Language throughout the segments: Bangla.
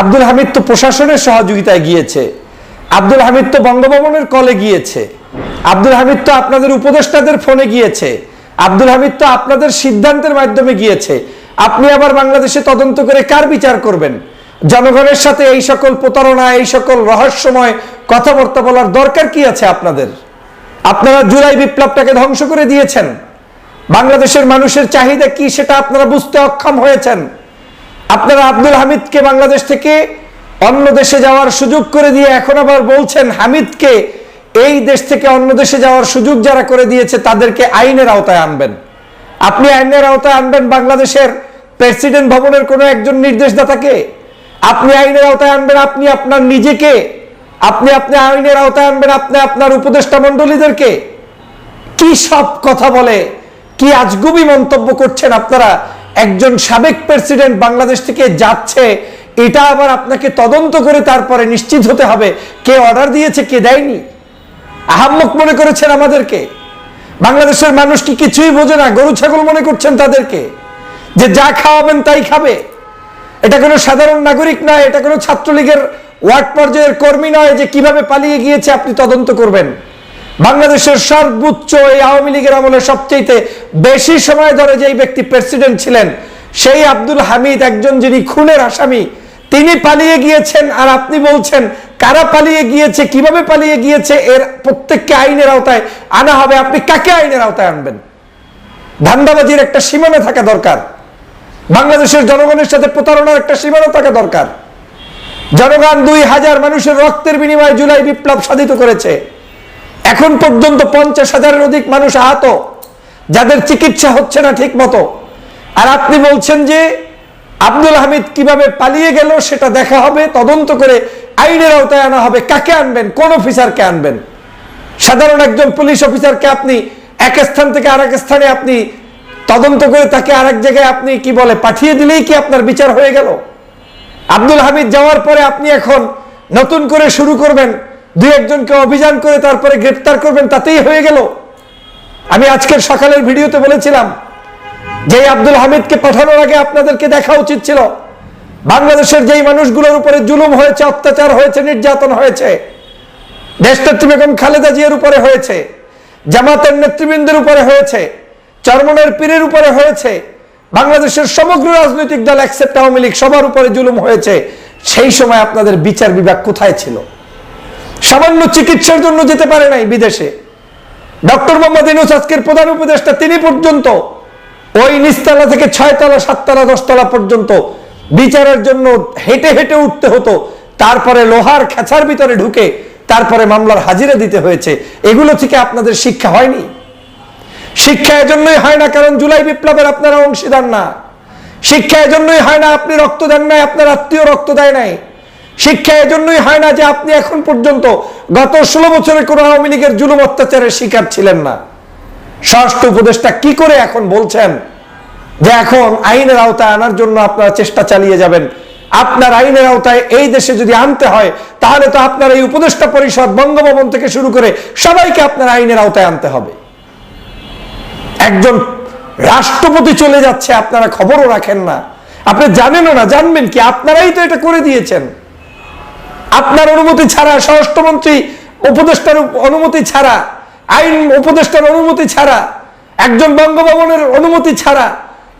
আব্দুল হামিদ তো প্রশাসনের সহযোগিতায় গিয়েছে। আব্দুল হামিদ তো বঙ্গভবনের কলে গিয়েছে। আব্দুল হামিদ তো আপনাদের উপদেষ্টাদের ফোনে গিয়েছে। আব্দুল হামিদ তো আপনাদের সিদ্ধান্তের মাধ্যমে গিয়েছে। আপনি আবার বাংলাদেশে তদন্ত করে কার বিচার করবেন? জনগণের সাথে এই সকল প্রতারণা, এই সকল রহস্যময় কথাবার্তা বলার দরকার কি আছে আপনাদের? আপনারা জুলাই বিপ্লবটাকে ধ্বংস করে দিয়েছেন। বাংলাদেশের মানুষের চাহিদা কি সেটা আপনারা বুঝতে অক্ষম হয়েছেন। আপনারা আব্দুল হামিদকে বাংলাদেশ থেকে অন্য দেশে যাওয়ার সুযোগ করে দিয়ে এখন আবার বলছেন হামিদকে এই দেশ থেকে অন্য দেশে যাওয়ার সুযোগ যারা করে দিয়েছে, তাদেরকে আইনের আওতায় আনবেন। আপনি আইনের আওতায় আনবেন বাংলাদেশের প্রেসিডেন্ট ভবনের কোনো একজন নির্দেশদাতাকে? আপনি আইনের আওতায় আনবেন আপনি আপনার নিজেকে? আপনি আপনি আইনের আওতায় আনবেন আপনি আপনার উপদেষ্টা মন্ডলীদেরকে কি সব কথা বলে? কি আজগুবি মন্তব্য করছেন আপনারা? একজন সাবেক প্রেসিডেন্ট বাংলাদেশ থেকে যাচ্ছে, এটা আবার আপনাকে তদন্ত করে তারপরে নিশ্চিত হতে হবে কে অর্ডার দিয়েছে, কে দেয়নি। আহাম্মক মনে করেছেন আমাদেরকে। বাংলাদেশের মানুষ কি কিছুই বোঝে না, গরু, ছাগল মনে করছেন তাদেরকে যে যা খাওয়াবেন তাই খাবে। এটা কোনো সাধারণ নাগরিক নয়, এটা কোনো ছাত্রলীগের ওয়ার্ড পর্যায়ের কর্মী নয় যে কীভাবে পালিয়ে গিয়েছে, আপনি তদন্ত করবেন। বাংলাদেশের সর্বোচ্চ এই আওয়ামী লীগের আমলে সবচেয়ে বেশি সময় ধরে যেই ব্যক্তি প্রেসিডেন্ট ছিলেন, সেই আব্দুল হামিদ, একজন যিনি খুনের আসামি, তিনি পালিয়ে গিয়েছেন। আর আপনি বলছেন, কারা পালিয়ে গিয়েছে, কীভাবে পালিয়ে গিয়েছে, এর প্রত্যেককে আইনের আওতায় আনা হবে। আপনি কাকে আইনের আওতায় আনবেন? ধান্দাবাজির একটা সীমানা থাকা দরকার। বাংলাদেশের জনগণের সাথে প্রতারণার একটা সীমানা থাকা দরকার। জনগণ দুই হাজার মানুষের রক্তের বিনিময়ে জুলাই বিপ্লব সাধিত করেছে। এখন পর্যন্ত পঞ্চাশ হাজারের অধিক মানুষ আহত, যাদের চিকিৎসা হচ্ছে না ঠিক মতো আর আপনি বলছেন যে আব্দুল হামিদ কীভাবে পালিয়ে গেল সেটা দেখা হবে, তদন্ত করে আইনের আওতায় আনা হবে। কাকে আনবেন? কোন অফিসারকে আনবেন? সাধারণ একজন পুলিশ অফিসারকে আপনি এক স্থান থেকে আরেক স্থানে আপনি তদন্ত করে তাকে আরেক জায়গায় আপনি কি বলে পাঠিয়ে দিলেই কি আপনার বিচার হয়ে গেল? আব্দুল হামিদ যাওয়ার পরে আপনি এখন নতুন করে শুরু করবেন দুই একজনকে অভিযান করে তারপরে গ্রেপ্তার করবেন, তাতেই হয়ে গেল। আমি আজকের সকালের ভিডিওতে বলেছিলাম যে আব্দুল হামিদকে পাঠানোর আগে আপনাদেরকে দেখা উচিত ছিল, বাংলাদেশের যেই মানুষগুলোর উপরে জুলুম হয়েছে, অত্যাচার হয়েছে, নির্যাতন হয়েছে, দেশনেত্রী বেগম খালেদা জিয়ার উপরে হয়েছে, জামাতের নেতৃবৃন্দের উপরে হয়েছে, চরমনের পীরের উপরে হয়েছে, বাংলাদেশের সমগ্র রাজনৈতিক দল অ্যাকসেপ্ট আওয়ামী লীগ, সবার উপরে জুলুম হয়েছে, সেই সময় আপনাদের বিচার বিভাগ কোথায় ছিল? সামান্য চিকিৎসার জন্য যেতে পারে নাই বিদেশে। ডক্টর মোহাম্মদ ইনুস আজকের প্রধান উপদেষ্টা, তিনি পর্যন্ত ওই নিচতলা থেকে ছয়তলা, সাততলা, দশতলা পর্যন্ত বিচারের জন্য হেঁটে হেঁটে উঠতে হতো। তারপরে লোহার খেঁচার ভিতরে ঢুকে তারপরে মামলার হাজিরা দিতে হয়েছে। এগুলো থেকে আপনাদের শিক্ষা হয়নি। শিক্ষা এজন্যই হয় না, কারণ জুলাই বিপ্লবের আপনারা অংশীদার না। শিক্ষা এজন্যই হয় না, আপনি রক্ত দেন নাই, আপনার আত্মীয় রক্ত দেয় নাই। শিক্ষা এজন্যই হয় না যে আপনি এখন পর্যন্ত গত ষোলো বছরে কোনো আওয়ামী লীগের জুলুম অত্যাচারের শিকার ছিলেন না। ষষ্ঠ উপদেষ্টা কি করে এখন বলছেন যে এখন আইনের আওতায় আনার জন্য আপনারা চেষ্টা চালিয়ে যাবেন? আপনার আইনের আওতায় এই দেশে যদি আনতে হয়, তাহলে তো আপনার এই উপদেষ্টা পরিষদ বঙ্গভবন থেকে শুরু করে সবাইকে আপনার আইনের আওতায় আনতে হবে। একজন রাষ্ট্রপতি চলে যাচ্ছে, আপনারা খবরও রাখেন না। আপনি জানেনও না, জানবেন কি? আপনারাই তো এটা করে দিয়েছেন। আপনার অনুমতি ছাড়া, স্বরাষ্ট্রমন্ত্রী উপদেষ্টার অনুমতি ছাড়া, আইন উপদেষ্টার অনুমতি ছাড়া, একজন বঙ্গভবনের অনুমতি ছাড়া,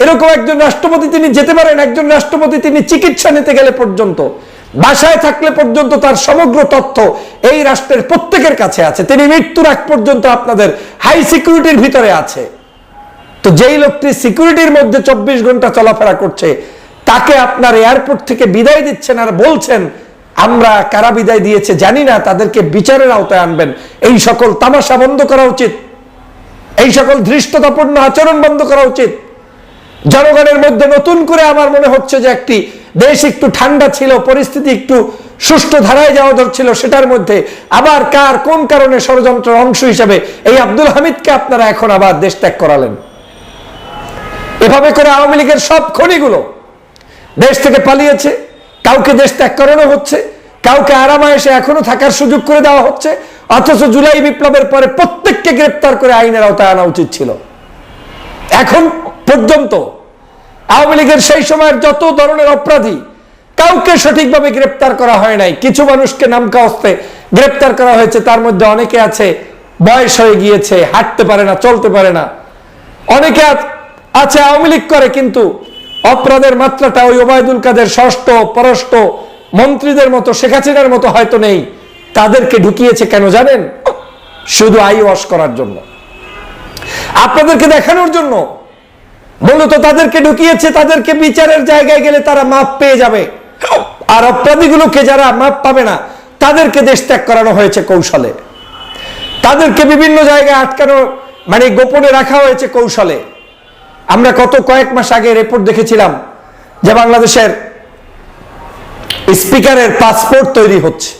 এরকম একজন রাষ্ট্রপতি তিনি যেতে পারেন, একজন রাষ্ট্রপতি তিনি চিকিৎসা নিতে গেলে পর্যন্ত, বাসায় থাকলে পর্যন্ত তার সমগ্র তথ্য এই রাষ্ট্রের প্রত্যেকের কাছে আছে। তিনি মৃত্যুর আগ পর্যন্ত আপনাদের হাই সিকিউরিটির ভিতরে আছে। তো যেই লোকটি সিকিউরিটির মধ্যে চব্বিশ ঘণ্টা চলাফেরা করছে, তাকে আপনার এয়ারপোর্ট থেকে বিদায় দিচ্ছেন আর বলছেন আমরা কারা বিদায় দিয়েছে জানি না, তাদেরকে বিচারের আওতায় আনবেন। এই সকল তামাশা বন্ধ করা উচিত। এই সকল ধৃষ্টতাপূর্ণ আচরণ বন্ধ করা উচিত। জনগণের মধ্যে নতুন করে আমার মনে হচ্ছে যে একটি দেশ একটু ঠান্ডা ছিল, পরিস্থিতি একটু সুষ্ঠু ধারায় যাওয়া ধরছিল, সেটার মধ্যে আবার কার কোন কারণে ষড়যন্ত্রের অংশ হিসেবে এই আব্দুল হামিদকে আপনারা এখন আবার দেশ ত্যাগ করালেন। এভাবে করে আওয়ামী লীগের সব খনিগুলো দেশ থেকে পালিয়েছে, কাউকে দেশ ত্যাগ করানো হচ্ছে। কাউকে আরামায়েসে এখনও থাকার সুযোগ করে দেওয়া হচ্ছে, অথচ জুলাই বিপ্লবের পরে প্রত্যেককে গ্রেপ্তার করে আইনের আওতায় আনা উচিত ছিল। এখন পর্যন্ত আওয়ামী লীগের সেই সময়ের যত ধরনের অপরাধী কাউকে সঠিকভাবে গ্রেপ্তার করা হয় নাই, কিছু মানুষকে নামকা হস্তে গ্রেপ্তার করা হয়েছে, তার মধ্যে অনেকে আছে, বয়স হয়ে গিয়েছে, হাঁটতে পারে না, চলতে পারে না। অনেকে আছে আওয়ামী লীগ করে, কিন্তু অপরাধের মাত্রাটা ওই ওবায়দুল কাদের ষষ্ঠ, পরষ্ট মন্ত্রীদের মতো, শেখ হাসিনার মতো হয়তো নেই। তাদেরকে ঢুকিয়েছে কেন জানেন? শুধু আই ওয়াশ করার জন্য। আপনাদেরকে দেখানোর জন্য। মূলত তাদেরকে ঢুকিয়েছে, তাদেরকে বিচারের জায়গায় গেলে তারা মাপ পেয়ে যাবে। আর অপরাধীগুলোকে যারা মাপ পাবে না, তাদেরকে দেশ ত্যাগ করানো হয়েছে কৌশলে। তাদেরকে বিভিন্ন জায়গায় আটকানো মানে গোপনে রাখা হয়েছে কৌশলে। আমরা কত কয়েক মাস আগে রিপোর্ট দেখেছিলাম যে বাংলাদেশের স্পিকারের পাসপোর্ট তৈরি হচ্ছে।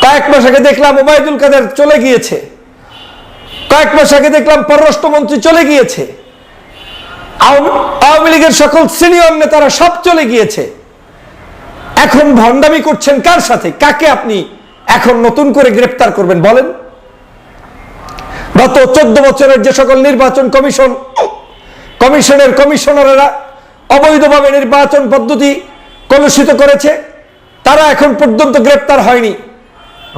কয়েক মাস আগে দেখলাম ওবায়দুল কাদের চলে গিয়েছে। কয়েক মাস আগে দেখলাম পররাষ্ট্রমন্ত্রী চলে গিয়েছে। আওয়ামী- লীগের সকল সিনিয়র নেতারা সব চলে গিয়েছে। এখন ভণ্ডামি করছেন কার সাথে? কাকে আপনি এখন নতুন করে গ্রেপ্তার করবেন বলেন? গত চোদ্দ বছরের যে সকল নির্বাচন কমিশন, কমিশনের কমিশনাররা অবৈধভাবে নির্বাচন পদ্ধতি কলুষিত করেছে, তারা এখন পর্যন্ত গ্রেপ্তার হয়নি।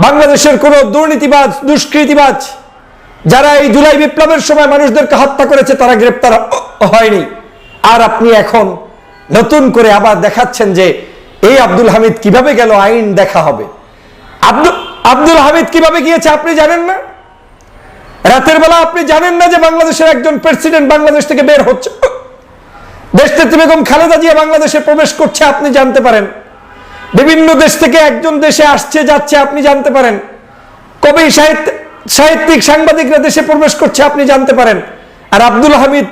বাংলাদেশের কোন দুর্নীতিবাজ, দুষ্কৃতিবাজ, যারা এই জুলাই বিপ্লবের সময় মানুষদেরকে হত্যা করেছে, তারা গ্রেপ্তার হয়নি। আর আপনি এখন নতুন করে আবার দেখাচ্ছেন যে এই আব্দুল হামিদ কীভাবে গেল, আইন দেখা হবে। আব্দুল আব্দুল হামিদ কীভাবে গিয়েছে আপনি জানেন না? রাতের বেলা আপনি জানেন না যে বাংলাদেশের একজন প্রেসিডেন্ট বাংলাদেশ থেকে বের হচ্ছে। দেশনেত্রী বেগম খালেদা জিয়া বাংলাদেশে প্রবেশ করছে, আপনি জানতে পারেন। বিভিন্ন দেশ থেকে একজন দেশে আসছে, যাচ্ছে, আপনি জানতে পারেন। কবি সাহিত্য সাহিত্যিক, সাংবাদিকরা দেশে প্রবেশ করছে, আপনি জানতে পারেন। আর আব্দুল হামিদ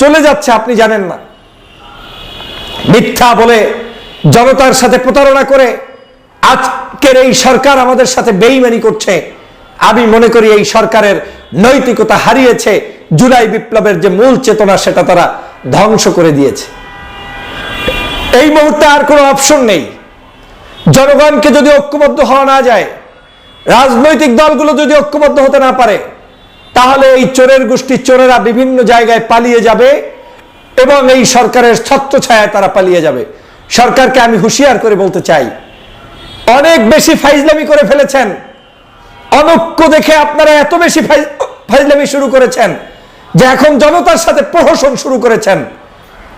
চলে যাচ্ছে, আপনি জানেন না। মিথ্যা বলে জনতার সাথে প্রতারণা করে আজকের এই সরকার আমাদের সাথে বেইমানি করছে। আমি মনে করি এই সরকারের নৈতিকতা হারিয়েছে। জুলাই বিপ্লবের যে মূল চেতনা, সেটা তারা ধ্বংস করে দিয়েছে। এই মুহূর্তে আর কোনো অপশন নেই। জনগণকে যদি ঐক্যবদ্ধ হওয়া না যায়, রাজনৈতিক দলগুলো যদি ঐক্যবদ্ধ হতে না পারে, তাহলে এই চোরের গোষ্ঠীর চোরেরা বিভিন্ন জায়গায় পালিয়ে যাবে এবং এই সরকারের ছত্র ছায়ায় তারা পালিয়ে যাবে। সরকারকে আমি হুঁশিয়ার করে বলতে চাই, অনেক বেশি ফাইজলামি করে ফেলেছেন। অনৈক্য দেখে আপনারা এত বেশি ফাইজ- ফাইজলামি শুরু করেছেন। যে এখন জনতার সাথে প্রহসন শুরু করেছেন।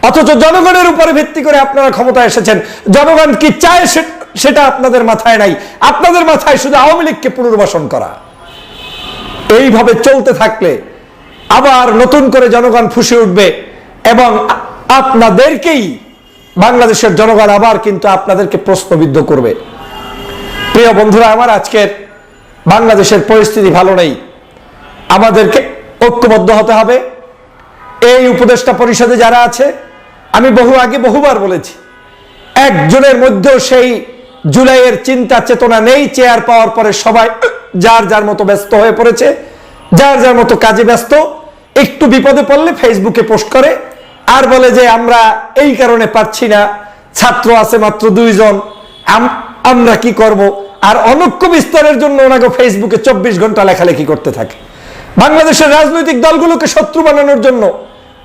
অথচ জনগণের উপরে ভিত্তি করে আপনারা ক্ষমতায় এসেছেন। জনগণ কি চায় সেটা আপনাদের মাথায় নাই। আপনাদের মাথায় শুধু আওয়ামী লীগকে পুনর্বাসন করা। এইভাবে চলতে থাকলে আবার নতুন করে জনগণ ফুসে উঠবে এবং আপনাদেরকেই বাংলাদেশের জনগণ আবার কিন্তু আপনাদেরকে প্রশ্নবিদ্ধ করবে। প্রিয় বন্ধুরা, আমার আজকের বাংলাদেশের পরিস্থিতি ভালো নেই। আমাদেরকে ঐক্যবদ্ধ হতে হবে। এই উপদেষ্টা পরিষদে যারা আছে, আমি বহু আগে বহুবার বলেছি, একজনের মধ্যেও সেই জুলাইয়ের চিন্তা চেতনা নেই, চেয়ার পাওয়ার পরে সবাই যার যার মতো ব্যস্ত হয়ে পড়েছে, যার যার মতো কাজে ব্যস্ত, একটু বিপদে পড়লে ফেসবুকে পোস্ট করে, আর বলে যে আমরা এই কারণে পাচ্ছি না, ছাত্র আছে মাত্র দুইজন, আম- আমরা কি করব? আর অনৈক্য বিস্তারের জন্য ওনাকে ফেসবুকে চব্বিশ ঘণ্টা লেখালেখি করতে থাকে। বাংলাদেশের রাজনৈতিক দলগুলোকে শত্রু বানানোর জন্য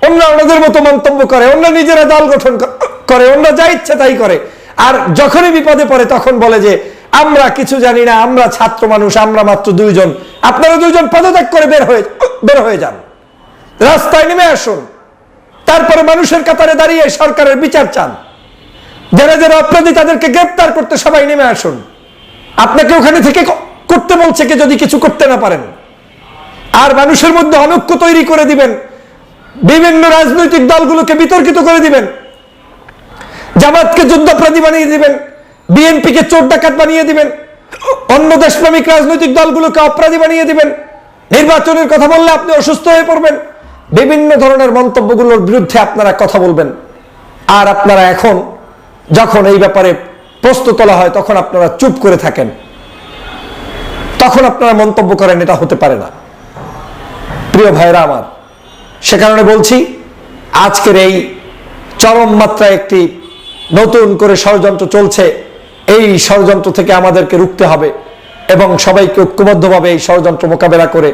অন্য ওনাদের মতো মন্তব্য করে, অন্য নিজেরা দল গঠন করে, অন্য যা ইচ্ছে তাই করে। আর যখনই বিপদে পড়ে তখন বলে যে, আমরা কিছু জানি না, আমরা ছাত্র মানুষ, আমরা মাত্র দুইজন। আপনারা দুইজন পদত্যাগ করে বের হয়ে বের হয়ে যান। রাস্তায় নেমে আসুন। তারপরে মানুষের কাতারে দাঁড়িয়ে সরকারের বিচার চান। যারা যারা অপরাধী তাদেরকে গ্রেপ্তার করতে সবাই নেমে আসুন। আপনাকে ওখানে থেকে করতে বলছে কে যদি কিছু করতে না পারেন। আর মানুষের মধ্যে অনৈক্য তৈরি করে দিবেন। বিভিন্ন রাজনৈতিক দলগুলোকে বিতর্কিত করে দিবেন। জামাতকে যুদ্ধাপরাধী বানিয়ে দিবেন। বিএনপিকে চোর ডাকাত বানিয়ে দিবেন। অন্য দেশপ্রেমিক রাজনৈতিক দলগুলোকে অপরাধী বানিয়ে দিবেন। নির্বাচনের কথা বললে আপনি অসুস্থ হয়ে পড়বেন। বিভিন্ন ধরনের মন্তব্যগুলোর বিরুদ্ধে আপনারা কথা বলবেন। আর আপনারা এখন যখন এই ব্যাপারে প্রশ্ন তোলা হয়, তখন আপনারা চুপ করে থাকেন। তখন আপনারা মন্তব্য করেন, এটা হতে পারে না। প্রিয় ভাইরা আমার, সে কারণে বলছি, আজকের এই চরম মাত্রায় একটি নতুন করে ষড়যন্ত্র চলছে। এই ষড়যন্ত্র থেকে আমাদেরকে রুখতে হবে এবং সবাইকে ঐক্যবদ্ধভাবে এই ষড়যন্ত্র মোকাবেলা করে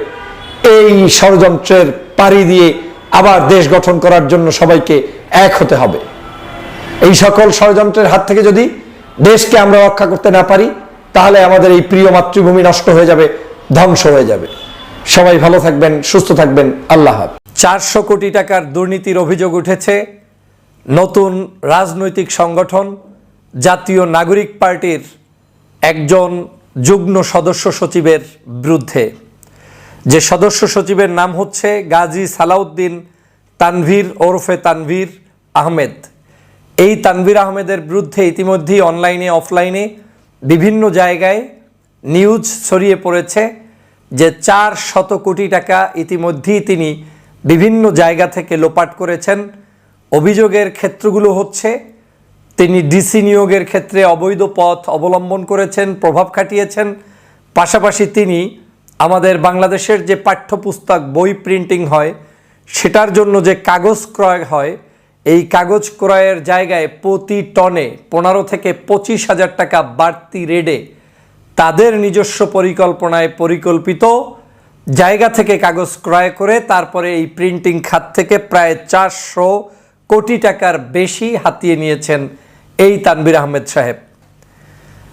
এই ষড়যন্ত্রের পাড়ি দিয়ে আবার দেশ গঠন করার জন্য সবাইকে এক হতে হবে। এই সকল ষড়যন্ত্রের হাত থেকে যদি দেশকে আমরা রক্ষা করতে না পারি, তাহলে আমাদের এই প্রিয় মাতৃভূমি নষ্ট হয়ে যাবে, ধ্বংস হয়ে যাবে। সবাই ভালো থাকবেন, সুস্থ থাকবেন, আল্লাহ চারশো কোটি টাকার দুর্নীতির অভিযোগ উঠেছে নতুন রাজনৈতিক সংগঠন, জাতীয় নাগরিক পার্টির একজন যুগ্ম সদস্য সচিবের বিরুদ্ধে। যে সদস্য সচিবের নাম হচ্ছে গাজী সালাউদ্দিন তানভীর ওরফে তানভীর আহমেদ। এই তানভীর আহমেদের বিরুদ্ধে ইতিমধ্যেই অনলাইনে, অফলাইনে বিভিন্ন জায়গায় নিউজ ছড়িয়ে পড়েছে। যে চার শত কোটি টাকা ইতিমধ্যেই তিনি বিভিন্ন জায়গা থেকে লোপাট করেছেন। অভিযোগের ক্ষেত্রগুলো হচ্ছে, তিনি ডিসি নিয়োগের ক্ষেত্রে অবৈধ পথ অবলম্বন করেছেন, প্রভাব খাটিয়েছেন। পাশাপাশি তিনি আমাদের বাংলাদেশের যে পাঠ্যপুস্তক বই প্রিন্টিং হয়, সেটার জন্য যে কাগজ ক্রয় হয়, এই কাগজ ক্রয়ের জায়গায় প্রতি টনে পনেরো থেকে পঁচিশ হাজার টাকা বাড়তি রেডে তাদের নিজস্ব পরিকল্পনায় পরিকল্পিত জায়গা থেকে কাগজ ক্রয় করে তারপরে এই প্রিন্টিং খাত থেকে প্রায় চারশো কোটি টাকার বেশি হাতিয়ে নিয়েছেন এই তানবির আহমেদ সাহেব।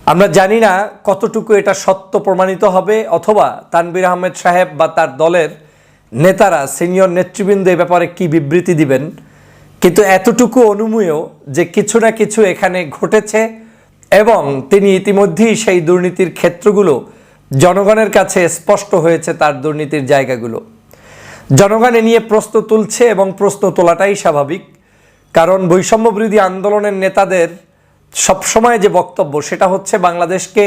আমরা জানি না কতটুকু এটা সত্য প্রমাণিত হবে অথবা তানবির আহমেদ সাহেব বা তার দলের নেতারা, সিনিয়র নেতৃবৃন্দ এ ব্যাপারে কি বিবৃতি দিবেন? কিন্তু এতটুকু অনুমেয় যে কিছু না কিছু এখানে ঘটেছে এবং তিনি ইতিমধ্যেই সেই দুর্নীতির ক্ষেত্রগুলো জনগণের কাছে স্পষ্ট হয়েছে তার দুর্নীতির জায়গাগুলো। জনগণ এ নিয়ে প্রশ্ন তুলছে এবং প্রশ্ন তোলাটাই স্বাভাবিক, কারণ বৈষম্য বিরোধী আন্দোলনের নেতাদের সবসময় যে বক্তব্য সেটা হচ্ছে বাংলাদেশকে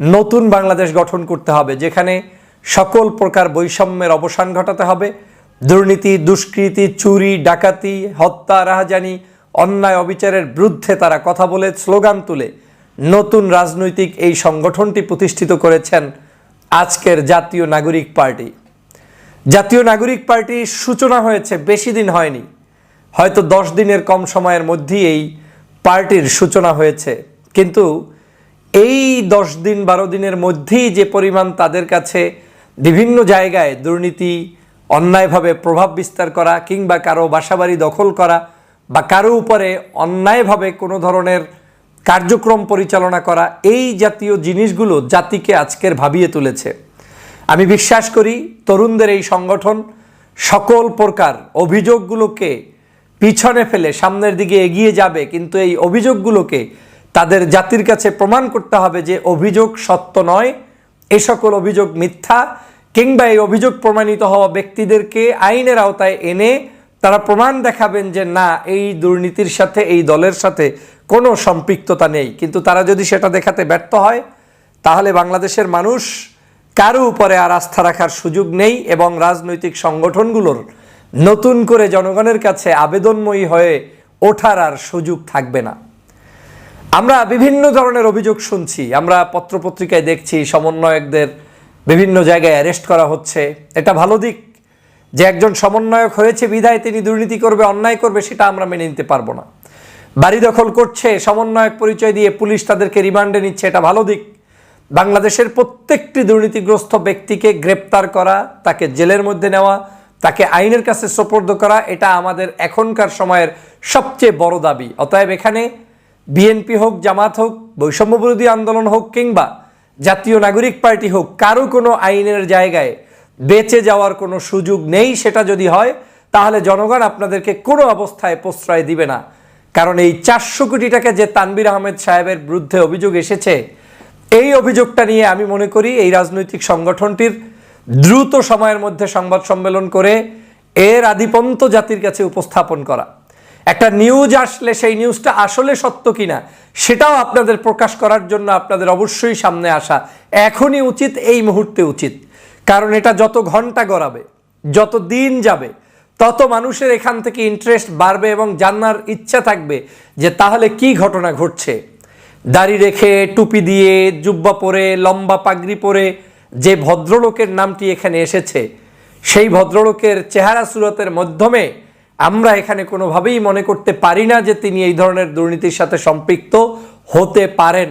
নতুন বাংলাদেশ গঠন করতে হবে, যেখানে সকল প্রকার বৈষম্যের অবসান ঘটাতে হবে। দুর্নীতি, দুষ্কৃতি, চুরি, ডাকাতি, হত্যা, রাহাজানি, অন্যায়, অবিচারের বিরুদ্ধে তারা কথা বলে, স্লোগান তুলে। নতুন রাজনৈতিক এই সংগঠনটি প্রতিষ্ঠিত করেছেন আজকের জাতীয় নাগরিক পার্টি। জাতীয় নাগরিক পার্টির সূচনা হয়েছে, বেশি দিন হয়নি। হয়তো দশ দিনের কম সময়ের মধ্যেই এই পার্টির সূচনা হয়েছে। কিন্তু এই দশ দিন, বারো দিনের মধ্যেই যে পরিমাণ তাদের কাছে বিভিন্ন জায়গায় দুর্নীতি, অন্যায়ভাবে প্রভাব বিস্তার করা কিংবা কারও বাসাবাড়ি দখল করা বা কারও উপরে অন্যায়ভাবে কোনো ধরনের কার্যক্রম পরিচালনা করা এই জাতীয় জিনিসগুলো জাতিকে আজকের ভাবিয়ে তুলেছে। আমি বিশ্বাস করি তরুণদের এই সংগঠন সকল প্রকার অভিযোগগুলোকে পিছনে ফেলে সামনের দিকে এগিয়ে যাবে, কিন্তু এই অভিযোগগুলোকে তাদের জাতির কাছে প্রমাণ করতে হবে যে অভিযোগ সত্য নয়, এ সকল অভিযোগ মিথ্যা, কিংবা এই অভিযোগ প্রমাণিত হওয়া ব্যক্তিদেরকে আইনের আওতায় এনে তারা প্রমাণ দেখাবেন যে না, এই দুর্নীতির সাথে, এই দলের সাথে কোনো সম্পৃক্ততা নেই। কিন্তু তারা যদি সেটা দেখাতে ব্যর্থ হয়, তাহলে বাংলাদেশের মানুষ কারও উপরে আর আস্থা রাখার সুযোগ নেই এবং রাজনৈতিক সংগঠনগুলোর নতুন করে জনগণের কাছে আবেদনময়ী হয়ে ওঠার আর সুযোগ থাকবে না। আমরা বিভিন্ন ধরনের অভিযোগ শুনছি। আমরা পত্রপত্রিকায় দেখছি সমন্বয়কদের বিভিন্ন জায়গায় অ্যারেস্ট করা হচ্ছে। এটা ভালো দিক। যে একজন সমন্বয়ক হয়েছে বিধায় তিনি দুর্নীতি করবে, অন্যায় করবে, সেটা আমরা মেনে নিতে পারব না। বাড়ি দখল করছে, সমন্বয়ক পরিচয় দিয়ে পুলিশ তাদেরকে রিমান্ডে নিচ্ছে, এটা ভালো দিক। বাংলাদেশের প্রত্যেকটি দুর্নীতিগ্রস্ত ব্যক্তিকে গ্রেপ্তার করা, তাকে জেলের মধ্যে নেওয়া, তাকে আইনের কাছে সোপর্দ করা, এটা আমাদের এখনকার সময়ের সবচেয়ে বড় দাবি। অতএব এখানে বিএনপি হোক, জামাত হোক, বৈষম্য বিরোধী আন্দোলন হোক, কিংবা জাতীয় নাগরিক পার্টি হোক, কারও কোনো আইনের জায়গায় বেঁচে যাওয়ার কোনো সুযোগ নেই, সেটা যদি হয়, তাহলে জনগণ আপনাদেরকে কোনো অবস্থায় প্রশ্রয় দিবে না। কারণ এই চারশো কোটি টাকা যে তানবির আহমেদ সাহেবের বিরুদ্ধে অভিযোগ এসেছে, এই অভিযোগটা নিয়ে আমি মনে করি এই রাজনৈতিক সংগঠনটির দ্রুত সময়ের মধ্যে সংবাদ সম্মেলন করে এর আদিপন্ত জাতির কাছে উপস্থাপন করা। একটা নিউজ আসলে সেই নিউজটা আসলে সত্য কিনা, সেটাও আপনাদের প্রকাশ করার জন্য আপনাদের অবশ্যই সামনে আসা এখনই উচিত, এই মুহূর্তে উচিত। কারণ এটা যত ঘণ্টা গড়াবে, যত দিন যাবে তত মানুষের এখান থেকে ইন্টারেস্ট বাড়বে এবং জানার ইচ্ছা থাকবে যে তাহলে কি ঘটনা ঘটছে। দাড়ি রেখে, টুপি দিয়ে, জুব্বা পরে, লম্বা পাগড়ি পরে যে ভদ্রলোকের নামটি এখানে এসেছে, সেই ভদ্রলোকের চেহারা সুরতের মাধ্যমে আমরা এখানে কোনোভাবেই মনে করতে পারি না যে তিনি এই ধরনের দুর্নীতির সাথে সম্পৃক্ত হতে পারেন।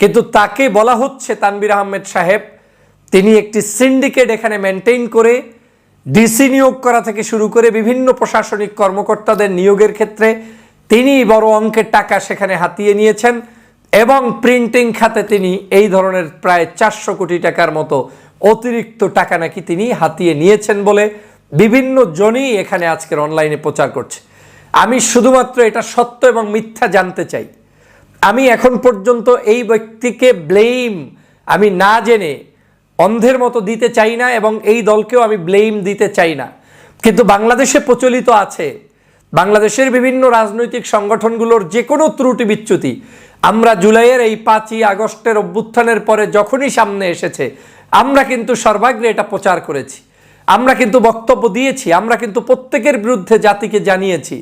কিন্তু তাকে বলা হচ্ছে তানবির আহমেদ সাহেব। তিনি একটি সিন্ডিকেট এখানে মেনটেন করে ডিসি নিয়োগ করা থেকে শুরু করে বিভিন্ন প্রশাসনিক কর্মকর্তাদের নিয়োগের ক্ষেত্রে তিনি বড় অঙ্কের টাকা সেখানে হাতিয়ে নিয়েছেন এবং প্রিন্টিং খাতে তিনি এই ধরনের প্রায় চারশো কোটি টাকার মতো অতিরিক্ত টাকা নাকি তিনি হাতিয়ে নিয়েছেন বলে বিভিন্ন জনই এখানে আজকের অনলাইনে প্রচার করছে। আমি শুধুমাত্র এটা সত্য এবং মিথ্যা জানতে চাই। আমি এখন পর্যন্ত এই ব্যক্তিকে ব্লেম আমি না জেনে অন্ধের মতো দিতে চাই না এবং এই দলকেও আমি ব্লেম দিতে চাই না। কিন্তু বাংলাদেশে প্রচলিত আছে, বাংলাদেশের বিভিন্ন রাজনৈতিক সংগঠনগুলোর যে কোনো ত্রুটি বিচ্যুতি। আমরা জুলাইয়ের এই পাঁচই আগস্টের অভ্যুত্থানের পরে যখনই সামনে এসেছে, আমরা কিন্তু সর্বাগ্রে এটা প্রচার করেছি। আমরা কিন্তু বক্তব্য দিয়েছি, আমরা কিন্তু প্রত্যেকের বিরুদ্ধে জাতিকে জানিয়েছি।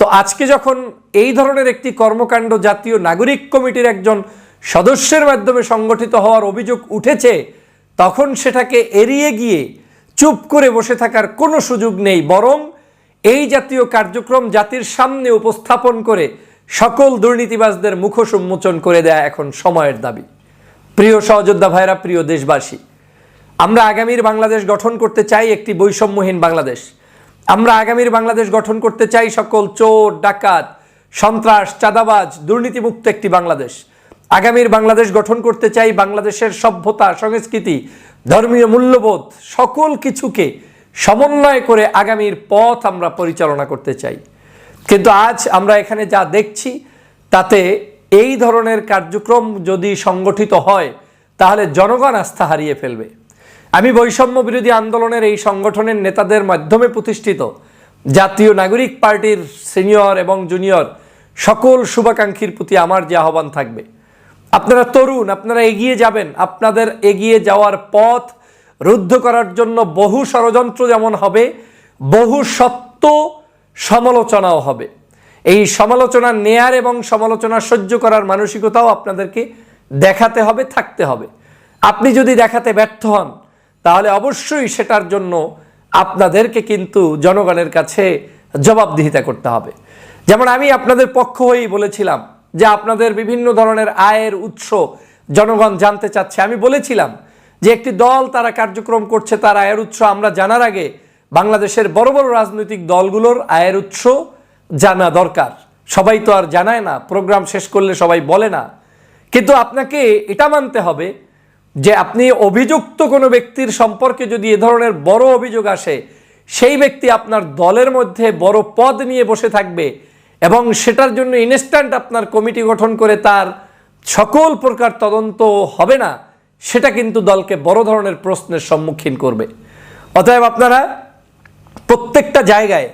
তো আজকে যখন এই ধরনের একটি কর্মকাণ্ড জাতীয় নাগরিক কমিটির একজন সদস্যের মাধ্যমে সংগঠিত হওয়ার অভিযোগ উঠেছে তখন সেটাকে এড়িয়ে গিয়ে চুপ করে বসে থাকার কোনো সুযোগ নেই, বরং এই জাতীয় কার্যক্রম জাতির সামনে উপস্থাপন করে সকল দুর্নীতিবাজদের মুখোশ উন্মোচন করে দেয়া এখন সময়ের দাবি। প্রিয় সহযোদ্ধা ভাইরা, প্রিয় দেশবাসী, আমরা আগামীর বাংলাদেশ গঠন করতে চাই একটি বৈষম্যহীন বাংলাদেশ। আমরা আগামীর বাংলাদেশ গঠন করতে চাই সকল চোর, ডাকাত, সন্ত্রাস, চাঁদাবাজ, দুর্নীতিমুক্ত একটি বাংলাদেশ। আগামীর বাংলাদেশ গঠন করতে চাই বাংলাদেশের সভ্যতা, সংস্কৃতি, ধর্মীয় মূল্যবোধ, সকল কিছুকে সমন্বয় করে আগামীর পথ আমরা পরিচালনা করতে চাই। কিন্তু আজ আমরা এখানে যা দেখছি, তাতে এই ধরনের কার্যক্রম যদি সংগঠিত হয়, তাহলে জনগণ আস্থা হারিয়ে ফেলবে। আমি বৈষম্য বিরোধী আন্দোলনের এই সংগঠনের নেতাদের মাধ্যমে প্রতিষ্ঠিত জাতীয় নাগরিক পার্টির সিনিয়র এবং জুনিয়র সকল শুভাকাঙ্ক্ষীর প্রতি আমার যে আহ্বান থাকবে আপনারা তরুণ, আপনারা এগিয়ে যাবেন। আপনাদের এগিয়ে যাওয়ার পথ রুদ্ধ করার জন্য বহু ষড়যন্ত্র যেমন হবে, বহু সত্য সমালোচনাও হবে। এই সমালোচনা নেয়ার এবং সমালোচনা সহ্য করার মানসিকতাও আপনাদেরকে দেখাতে হবে, থাকতে হবে। আপনি যদি দেখাতে ব্যর্থ হন, তাহলে অবশ্যই সেটার জন্য আপনাদেরকে কিন্তু জনগণের কাছে জবাবদিহিতা করতে হবে। যেমন আমি আপনাদের পক্ষ হয়েই বলেছিলাম যে আপনাদের বিভিন্ন ধরনের আয়ের উৎস জনগণ জানতে চাচ্ছে। আমি বলেছিলাম যে একটি দল তারা কার্যক্রম করছে, তার আয়ের উৎস আমরা জানার আগে বাংলাদেশের বড় বড় রাজনৈতিক দলগুলোর আয়ের উৎস জানা দরকার। সবাই তো আর জানায় না, প্রোগ্রাম শেষ করলে সবাই বলে না। কিন্তু আপনাকে এটা মানতে হবে যে আপনি অভিযুক্ত কোনো ব্যক্তির সম্পর্কে যদি এ ধরনের বড় অভিযোগ আসে, সেই ব্যক্তি আপনার দলের মধ্যে বড় পদ নিয়ে বসে থাকবে এবং সেটার জন্য ইনস্ট্যান্ট আপনার কমিটি গঠন করে তার সকল প্রকার তদন্ত হবে না, সেটা কিন্তু দলকে বড় ধরনের প্রশ্নের সম্মুখীন করবে। অতএব আপনারা প্রত্যেকটা জায়গায়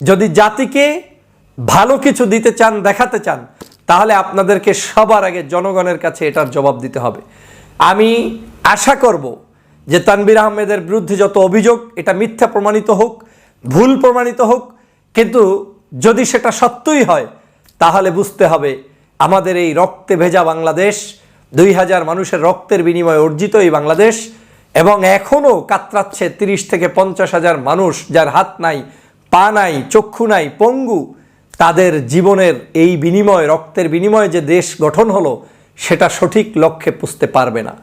যদি জাতিকে ভালো কিছু দিতে চান, দেখাতে চান, তাহলে আপনাদেরকে সবার আগে জনগণের কাছে এটার জবাব দিতে হবে। আমি আশা করব যে তানবির আহমেদের বিরুদ্ধে যত অভিযোগ, এটা মিথ্যা প্রমাণিত হোক, ভুল প্রমাণিত হোক, কিন্তু যদি সেটা সত্যই হয়, তাহলে বুঝতে হবে আমাদের এই রক্তে ভেজা বাংলাদেশ, দুই হাজার মানুষের রক্তের বিনিময়ে অর্জিত এই বাংলাদেশ এবং এখনও কাতরাচ্ছে তিরিশ থেকে পঞ্চাশ হাজার মানুষ যার হাত নাই, পা নাই, চক্ষু নাই, পঙ্গু, তাদের জীবনের এই বিনিময়, রক্তের বিনিময়ে যে দেশ গঠন হলো, সেটা সঠিক লক্ষ্যে পুষতে পারবে না।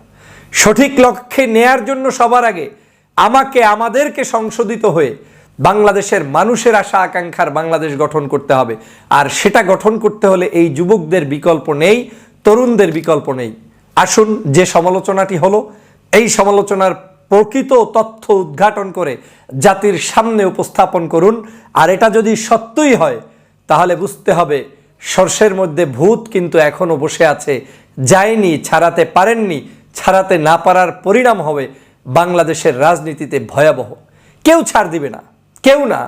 সঠিক লক্ষ্যে নেয়ার জন্য সবার আগে আমাকে, আমাদেরকে সংশোধিত হয়ে বাংলাদেশের মানুষের আশা, আকাঙ্ক্ষার বাংলাদেশ গঠন করতে হবে। আর সেটা গঠন করতে হলে এই যুবকদের বিকল্প নেই, তরুণদের বিকল্প নেই। আসুন যে সমালোচনাটি হলো, এই সমালোচনার প্রকৃত তথ্য উদ্ঘাটন করে জাতির সামনে উপস্থাপন করুন। আর এটা যদি সত্যই হয়, তাহলে বুঝতে হবে সর্ষের মধ্যে ভূত কিন্তু এখনও বসে আছে। যায়নি, ছাড়াতে পারেননি, ছাড়াতে না পারার পরিণাম হবে বাংলাদেশের রাজনীতিতে ভয়াবহ। কেউ ছাড় দিবে না। কেউ না।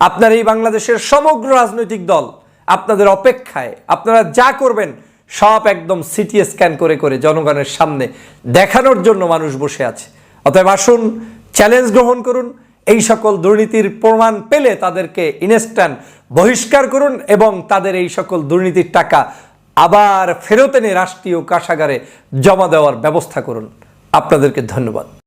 আপনার এই বাংলাদেশের সমগ্র রাজনৈতিক দল আপনাদের অপেক্ষায়। আপনারা যা করবেন সব একদম সিটি স্ক্যান করে করে জনগণের সামনে দেখানোর জন্য মানুষ বসে আছে। অতএব আসুন, চ্যালেঞ্জ গ্রহণ করুন, এই সকল দুর্নীতির প্রমাণ পেলে তাদেরকে ইনস্ট্যান্ট বহিষ্কার করুন এবং তাদের এই সকল দুর্নীতির টাকা আবার ফেরত এনে রাষ্ট্রীয় কাশাগারে জমা দেওয়ার ব্যবস্থা করুন। আপনাদেরকে ধন্যবাদ।